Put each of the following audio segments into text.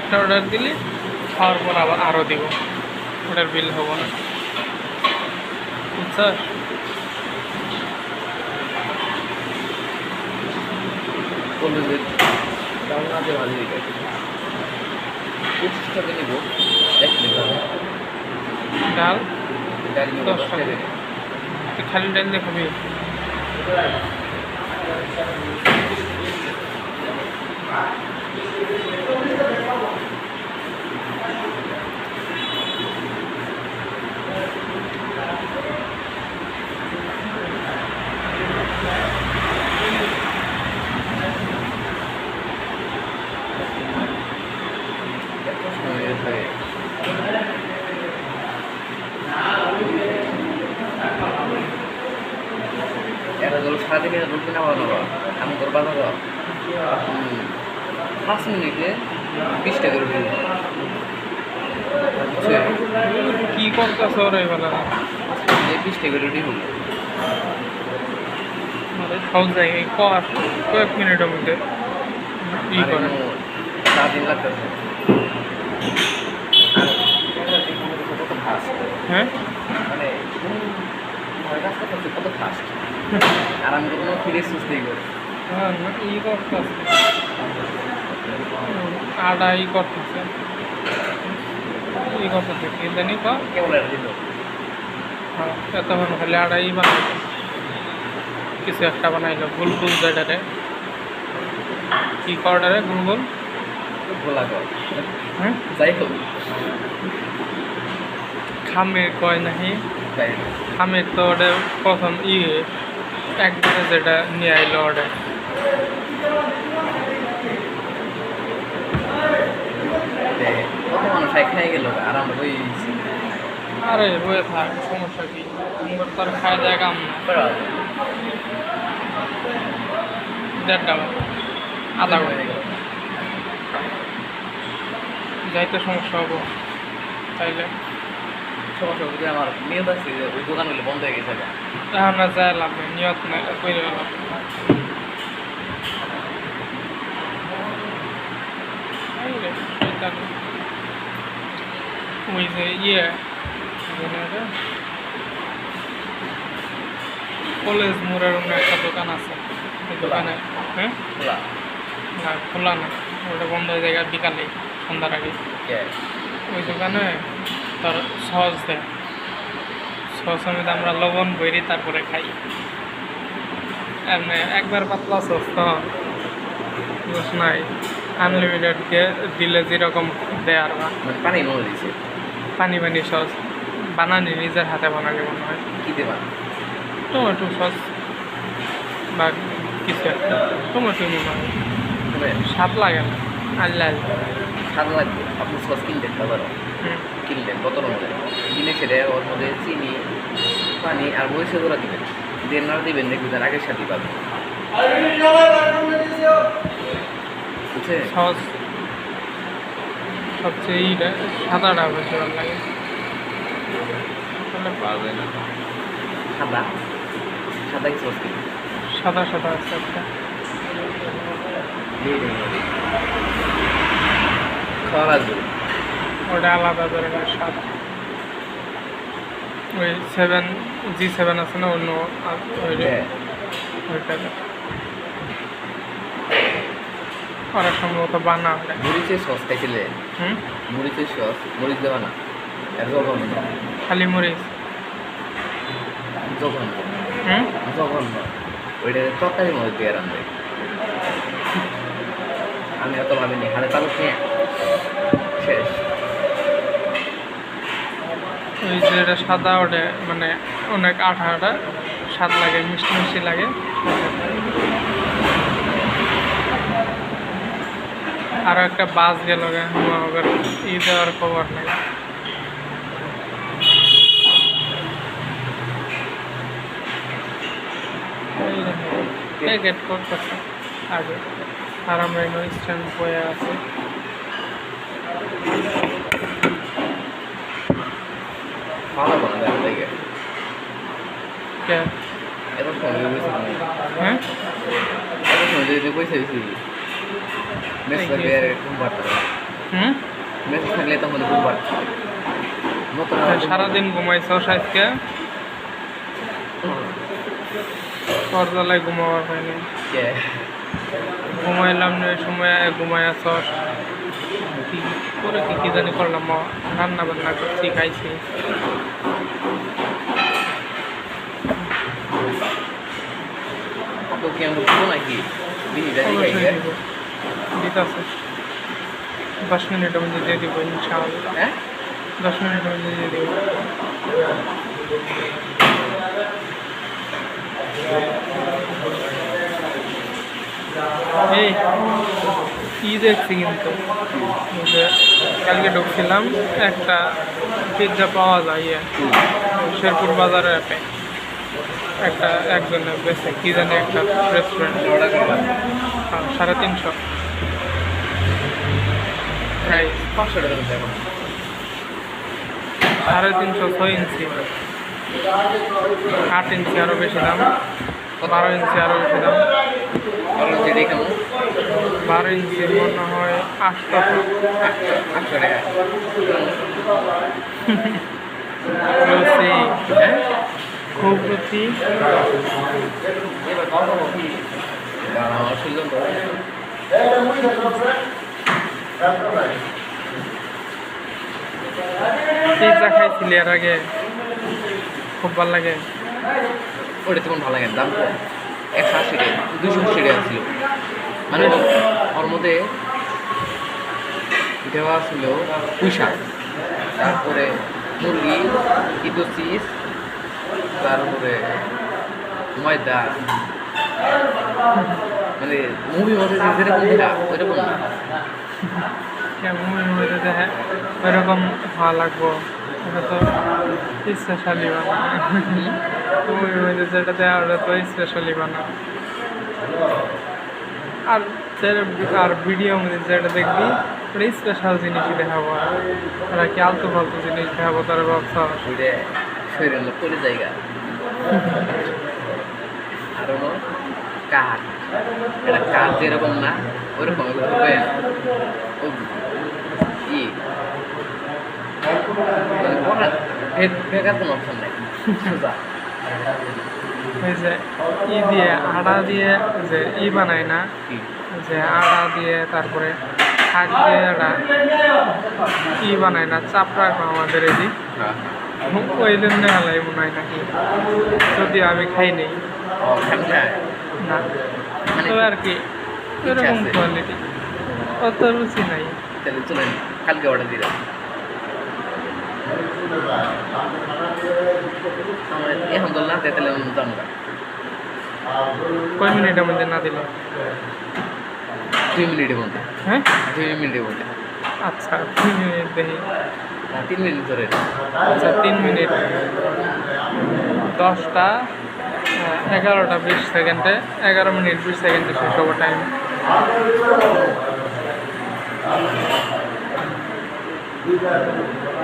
একটা অর্ডার দিলে খাওয়ার পর আবার আরও দিব। ওটার বিল হব না। বুঝছ? বলল যে দাম ভালো দিকে পঁচিশ টাকা নিব এক ডাল? দশ টাকা। তুই খালি ডাল দিয়ে খাবি? সারাদিনে রুটি না বানাবো আমি করে বানাবো পাঁচ মিনিটে বিশ টাকা রুটি। কি করতেছ এবেলা এই বিশ টাকা রুটি হলো। সব জায়গায় কয়েক মিনিটের মধ্যে। ই করে। সারাদিন লাগতেছে হ্যাঁ? মানে রাস্তা করতে কত ফাস্ট আর আমি কোনো ফিরে সুস্থই ই করতেছে আডা ই করতেছে ই করতেছে কি জানি কর কেবল দিল হ্যাঁ? এতক্ষণ খালি আডা ই বানাইলো কিছু একটা বানাইলো গুল গুল যেটারে কি করডারে গুল গুল কর হ্যাঁ যাই হোক। খামের কয় নাহি? খামের তো ওটা প্রথম ই একবারে যেটা নিয়ে আইলো ওটা। আর থাক সমস্যা কি? আমার খায় জায়গা আম না। দেড়টা বাজে। আধা ঘণ্টা। যাইতে সমস্যা হব। তাইলে। সমস্যা হচ্ছে আমার নিয়ত আছে যে ওই দোকানগুলো বন্ধ হয়ে গেছে এখন আর যায় লাভ নিয়ত নাই কই লাভ নেই। এই রে, শয়তান। ওই যে ইয়ে? কলেজ মোড়ের অন্য একটা দোকান আছে দোকানে হ্যাঁ খোলা না খোলা না ওটা বন্ধ হয়ে যায় বিকালে সন্ধ্যার আগে ওই দোকানে তার সস দেয়। সস আমি আমরা লবণ বইরি তারপরে খাই। এমনি একবার পাতলা সস তো বুঝ নাই। আনলিমিটেড দিলে যেরকম দেয় আর বা। মানে পানি দিছে। পানি পানি সস। বানানি নিজের হাতে বানানি মনে হয়। কি দেবা টমেটো সস বা কিছু একটা। টমেটো মনে হয়। স্বাদ লাগে না। আল্লাহ আল্লাহ। সাদা লাগবে আপনি সস কিনলেন হুম। কিনলেন কত মধ্যে কিনে সেটা ওর মধ্যে চিনি পানি আর বসে ধরা দিবেন। দেন না দিবেন দেখবেন আগের সাথে পাবেন। সস সবচেয়ে ইটা সাদাটা বেশি ভালো লাগে। তাহলে পাওয়া যায় না। সাদা? সাদা সস সাদা সাদা আছে একটা। ওটা আলাদা ধরনের স্বাদ ওই সেভেন জি সেভেন আছে না অন্য হ্যাঁ। ওইটা। ওরা সম্ভবত বানা মরিচের সস খাইছিলে? হুম? মরিচের সস মরিচ দেওয়া না? খালি মরিচ। জঘন্য। হুম? জঘন্য। ওইটা তরকারি মরিচ দিয়ে রান্না আমি অত ভাবিনি। হাতে চালু খেয়ে শেষ ওই যে এটা সাদা ওটা মানে অনেক আঠা আঠা স্বাদ লাগে মিষ্টি মিষ্টি লাগে আরও একটা বাস গেল ই দেওয়ার খবর নেই প্যাকেট করতেছে আগে আর আমরা স্ট্যান্ড বয়ে আছে কে এত সময় হ্যাঁ এত সময় মেস আর হুম থাকলে তখন সারাদিন ঘুমাইছ আজকে? ঘুমাবার হয়নি। ঘুমাইলাম না সময় ঘুমাই কি করে কি কি জানি করলাম রান্না বান্না করছি খাইছি। কি দশ মিনিটের মধ্যে দিয়ে দিব ইনশাআল্লাহ। হ্যাঁ? দশ মিনিটের মধ্যে দিয়ে দিব। এই ই দেখছি কিন্তু। কালকে ঢুকছিলাম, একটা পিৎজা পাওয়া যায় শেরপুর বাজারের অ্যাপে একটা একজনের বেছে কি জানি একটা রেস্টুরেন্ট সাড়ে তিনশো। সাড়ে তিনশো ছয় ইঞ্চি। আট ইঞ্চি আরও বেশি দাম, বারো ইঞ্চি আরও বেশি দাম। কেমন বারো ইঞ্চি মনে হয় আটশো আটশো টাকা হ্যাঁ। খুব পিৎজা খাইছিলি এর আগে খুব ভালো লাগে। ওটা তেমন ভালো লাগে দাম কম। একশো আশি টাকা দুশো আশি টাকা ছিল মানে ওর- মধ্যে দেওয়া ছিল পুঁইশাক তারপরে মুরগি ইদো চিজ তারপরে ময়দা। মানে মুভি মধ্যে যেরকম দেখা ওইরকম না। কেমন মনে দেখে ওইরকম ভালো লাগবো। এটা তো মুভির মধ্যে যেটা দেয় ওটা তো স্পেশালি বানা আর আর ভিডিও মধ্যে যেটা দেখবি, ওটা স্পেশাল জিনিসই দেখাবো আর। কি আলতু ফালতু জিনিস দেখাবো তার ওইটা শরীর জায়গা আর কাঠ। এটা কাঠ যেরকম না, ওরকম ও, ই। মানে কোনো অপশন নেই। ওই যে ই দিয়ে আটা দিয়ে যে ই বানায় না যে আটা দিয়ে তারপরে শাক দিয়ে একটা ই বানায় না চাপড়া আমাদের হ্যাঁ ওই জন্য হালাই মনে হয় নাকি? যদিও আমি খাই নেই। না। মানে তো আর কি এরকম। কোয়ালিটি অত রুচি নাই। তাহলে চলেন কালকে অর্ডার দেয় কয় মিনিটের মধ্যে না দিল? দুই মিনিটের মধ্যে। হ্যাঁ? দুই মিনিটের মধ্যে। আচ্ছা তিন মিনিট দেখি। তিন মিনিট ধরে। আচ্ছা তিন মিনিট। দশটা এগারোটা বিশ সেকেন্ডে এগারো মিনিট বিশ সেকেন্ডে শেষ হব টাইম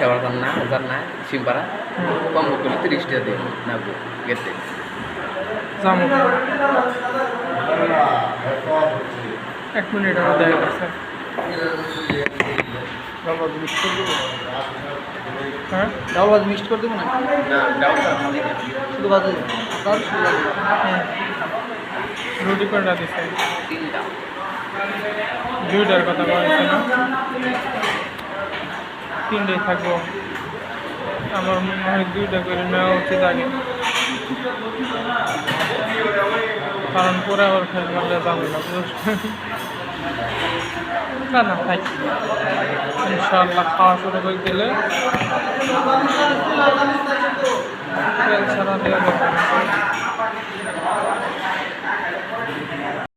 পারতাম না হাজার না সিমপাড়া কম করলে তিরিশ টাকা দিয়ে নামবো গেতে এক মিনিটের মধ্যে হয়ে গেছে হ্যাঁ? ডাউল মিক্সড করে দেবো না? শুধু ভাজি হুম। রুটি করে তিনটা। দুইটার কথা বলছে না? তিনটেই থাকব। আমার মনে হয় দুইটা করে নেওয়া উচিত আগে। কারণ পরে আবার খেয়ে মারলে যাবে না না না, থাক। ইনশাআল্লাহ খাওয়া শুরু করে দিলে তেল ছাড়া দেওয়া।